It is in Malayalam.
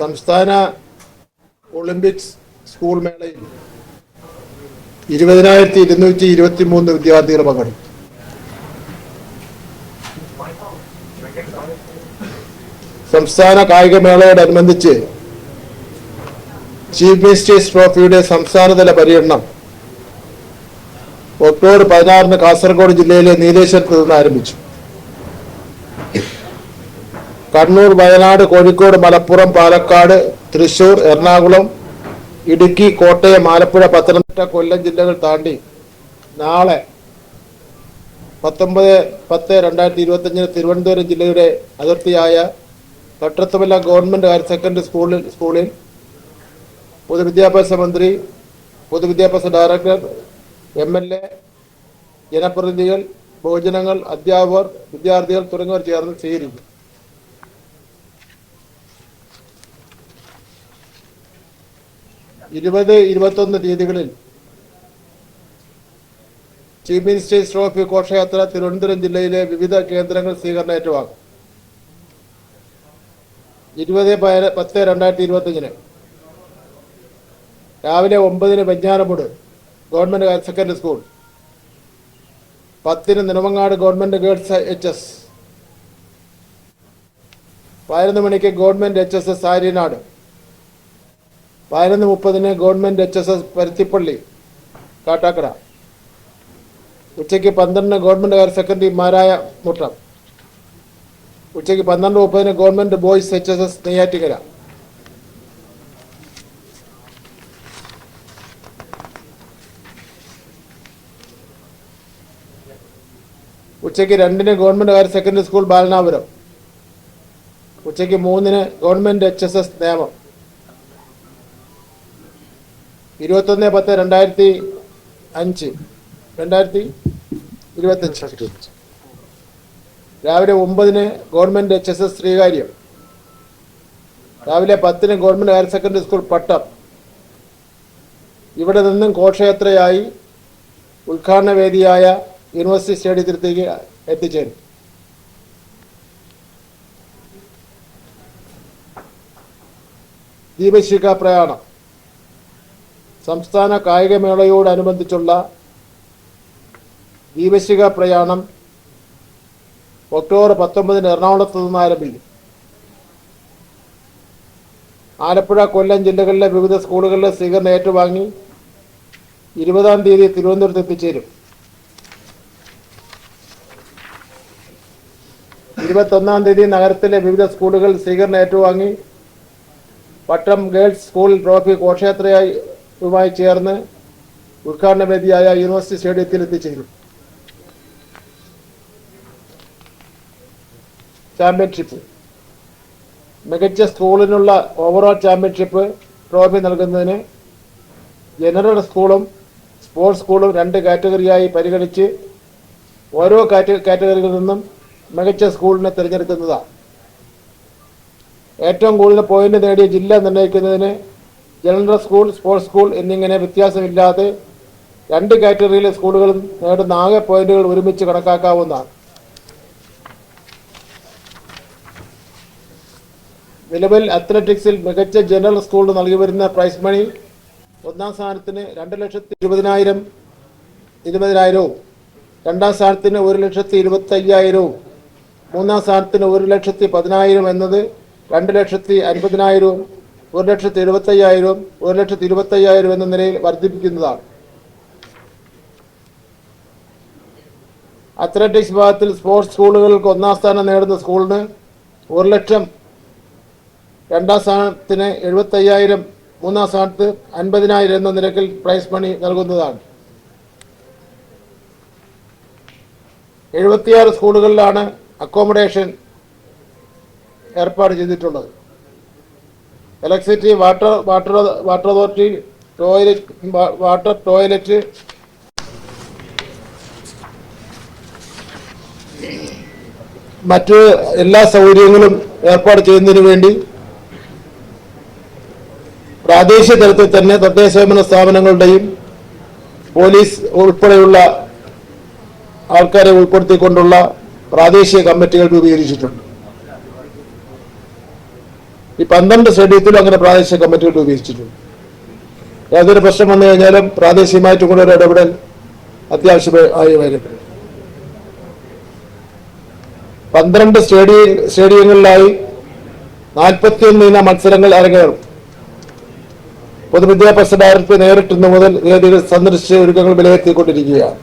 സംസ്ഥാന ഒളിമ്പിക്സ് സ്കൂൾ മേളയിൽ ഇരുപതിനായിരത്തി ഇരുന്നൂറ്റി ഇരുപത്തി മൂന്ന് വിദ്യാർത്ഥികൾ പങ്കെടുത്തു. സംസ്ഥാന കായികമേളയോടനുബന്ധിച്ച് ചീഫ് മിനിസ്റ്റേഴ്സ് ട്രോഫിയുടെ സംസ്ഥാനതല പര്യടനം ഒക്ടോബർ പതിനാറിന് കാസർഗോഡ് ജില്ലയിലെ നീലേശ്വരത്ത് നിന്ന് ആരംഭിച്ചു. കണ്ണൂർ വയനാട് കോഴിക്കോട് മലപ്പുറം പാലക്കാട് തൃശൂർ എറണാകുളം ഇടുക്കി കോട്ടയം ആലപ്പുഴ പത്തനംതിട്ട കൊല്ലം ജില്ലകൾ താണ്ടി നാളെ പത്തൊമ്പത് പത്ത് രണ്ടായിരത്തി ഇരുപത്തഞ്ചിന് തിരുവനന്തപുരം ജില്ലയുടെ അതിർത്തിയായ തട്ടത്തുമല്ല ഗവൺമെന്റ് ഹയർ സെക്കൻഡറി സ്കൂളിൽ സ്കൂളിൽ പൊതുവിദ്യാഭ്യാസ മന്ത്രി പൊതുവിദ്യാഭ്യാസ ഡയറക്ടർ എം എൽ എ ജനപ്രതിനിധികൾ ബഹുജനങ്ങൾ അധ്യാപകർ വിദ്യാർത്ഥികൾ തുടങ്ങിയവർ ചേർന്ന് സ്വീകരിക്കും. ഇരുപത് ഇരുപത്തൊന്ന് തീയതികളിൽ ചീഫ് മിനിസ്റ്റേഴ്സ് ട്രോഫി ഘോഷയാത്ര തിരുവനന്തപുരം ജില്ലയിലെ വിവിധ കേന്ദ്രങ്ങൾ സ്വീകരണം ഏറ്റുവാങ്ങും. ഇരുപത് പത്ത് രണ്ടായിരത്തി ഇരുപത്തഞ്ചിന് രാവിലെ ഒമ്പതിന് Venjaramoodu government higher secondary school. പത്തിന് Nilamangad government girls H S. പതിനൊന്ന് മണിക്ക് government H S S Aryanad. പതിനൊന്ന് മുപ്പതിന് government H S S Paruthippally Kattakkada ഉച്ചയ്ക്ക് പന്ത്രണ്ടിന് ഗവൺമെന്റ് ഹയർ സെക്കൻഡറി മാരായ മുട്ടം. ഉച്ചയ്ക്ക് പന്ത്രണ്ട് മുപ്പതിന് government boys H S S Neyyattinkara ഉച്ചയ്ക്ക് രണ്ടിന് government higher secondary school Balanapuram. ഉച്ചയ്ക്ക് മൂന്നിന് government H S S Nemom. ഇരുപത്തൊന്ന് പത്ത് രണ്ടായിരത്തി അഞ്ച്. രണ്ടായിരത്തി ഇരുപത്തഞ്ച്. രാവിലെ ഒമ്പതിന് government H S S Sreekaryam. രാവിലെ പത്തിന് government higher secondary school Pattom. ഇവിടെ നിന്നും ഘോഷയാത്രയായി ഉദ്ഘാടന വേദിയായ യൂണിവേഴ്സിറ്റി സ്റ്റേഡിയത്തിലേക്ക് എത്തിച്ചേരും. ദീപശിഖ പ്രയാണം. സംസ്ഥാന കായികമേളയോടനുബന്ധിച്ചുള്ള ദീപശിക പ്രയാണം ഒക്ടോബർ പത്തൊമ്പതിന് എറണാകുളത്ത് നിന്ന് ആരംഭിക്കും. ആലപ്പുഴ കൊല്ലം ജില്ലകളിലെ വിവിധ സ്കൂളുകളിലെ സ്വീകരണം ഏറ്റുവാങ്ങി ഇരുപതാം തീയതി തിരുവനന്തപുരത്ത് എത്തിച്ചേരും. ഇരുപത്തൊന്നാം തീയതി നഗരത്തിലെ വിവിധ സ്കൂളുകൾ സ്വീകരണം ഏറ്റുവാങ്ങി. പട്ടം ഗേൾസ് സ്കൂൾ ട്രോഫി ഘോഷയാത്രയായി യുമായി ചേർന്ന് ഉദ്ഘാടന വേദിയായ യൂണിവേഴ്സിറ്റി സ്റ്റേഡിയത്തിൽ എത്തിച്ചേരും. ചാമ്പ്യൻഷിപ്പ് മികച്ച സ്കൂളിനുള്ള ഓവറോൾ ചാമ്പ്യൻഷിപ്പ് ട്രോഫി നൽകുന്നതിന് ജനറൽ സ്കൂളും സ്പോർട്സ് സ്കൂളും രണ്ട് കാറ്റഗറിയായി പരിഗണിച്ച് ഓരോ കാറ്റഗറികളിൽ നിന്നും മികച്ച സ്കൂളിനെ തിരഞ്ഞെടുക്കുന്നതാണ്. ഏറ്റവും കൂടുതൽ പോയിന്റ് നേടിയ ജില്ല നിർണയിക്കുന്നതിന് ജനറൽ സ്കൂൾ സ്പോർട്സ് സ്കൂൾ എന്നിങ്ങനെ വ്യത്യാസമില്ലാതെ രണ്ട് കാറ്റഗറിയിലെ സ്കൂളുകളും നേടുന്ന ആകെ പോയിന്റുകൾ ഒരുമിച്ച് കണക്കാക്കാവുന്നതാണ്. നിലവിൽ അത്ലറ്റിക്സിൽ മികച്ച ജനറൽ സ്കൂളിന് നൽകി വരുന്ന പ്രൈസ് മണി ഒന്നാം സ്ഥാനത്തിന് രണ്ട് ലക്ഷത്തി ഇരുപതിനായിരം ഇരുപതിനായിരവും രണ്ടാം സ്ഥാനത്തിന് ഒരു ലക്ഷത്തി ഇരുപത്തി അയ്യായിരവും മൂന്നാം സ്ഥാനത്തിന് ഒരു ലക്ഷത്തി പതിനായിരം എന്നത് രണ്ട് ലക്ഷത്തി അൻപതിനായിരവും ഒരു ലക്ഷത്തി എഴുപത്തി അയ്യായിരവും ഒരു ലക്ഷത്തി ഇരുപത്തി അയ്യായിരം എന്ന നിലയിൽ വർദ്ധിപ്പിക്കുന്നതാണ്. അത്ലറ്റിക്സ് വിഭാഗത്തിൽ സ്പോർട്സ് സ്കൂളുകൾക്ക് ഒന്നാം സ്ഥാനം നേടുന്ന സ്കൂളിന് ഒരു ലക്ഷം രണ്ടാം സ്ഥാനത്തിന് എഴുപത്തി അയ്യായിരം മൂന്നാം സ്ഥാനത്ത് അൻപതിനായിരം എന്ന നിരക്കിൽ പ്രൈസ് മണി നൽകുന്നതാണ്. എഴുപത്തിയാറ് സ്കൂളുകളിലാണ് അക്കോമഡേഷൻ ഏർപ്പാട് ചെയ്തിട്ടുള്ളത്. Electricity water water water authority toilet water toilet മറ്റ് എല്ലാ സൗകര്യങ്ങളും ഏർപ്പാട് ചെയ്യുന്നതിന് വേണ്ടി പ്രാദേശിക തലത്തിൽ തന്നെ തദ്ദേശ സ്വയംഭരണ സ്ഥാപനങ്ങളുടെയും പോലീസ് ഉൾപ്പെടെയുള്ള ആൾക്കാരെ ഉൾപ്പെടുത്തിക്കൊണ്ടുള്ള പ്രാദേശിക കമ്മിറ്റികൾ രൂപീകരിച്ചിട്ടുണ്ട്. ഈ പന്ത്രണ്ട് സ്റ്റേഡിയത്തിലും അങ്ങനെ പ്രാദേശിക കമ്മിറ്റികൾ രൂപീകരിച്ചിട്ടുണ്ട് യാതൊരു പ്രശ്നം വന്നു കഴിഞ്ഞാലും പ്രാദേശികമായിട്ടും കൂടെ ഒരു ഇടപെടൽ അത്യാവശ്യമായി വരും. പന്ത്രണ്ട് സ്റ്റേഡിയ സ്റ്റേഡിയങ്ങളിലായി നാൽപ്പത്തിയൊന്ന് ഇന മത്സരങ്ങൾ അരങ്ങേറും. പൊതുവിദ്യാഭ്യാസ ഡയറക്ടർ നേരിട്ടുന്ന മുതൽ വേദികൾ സന്ദർശിച്ച് ഒരുക്കങ്ങൾ വിലയിരുത്തിക്കൊണ്ടിരിക്കുകയാണ്.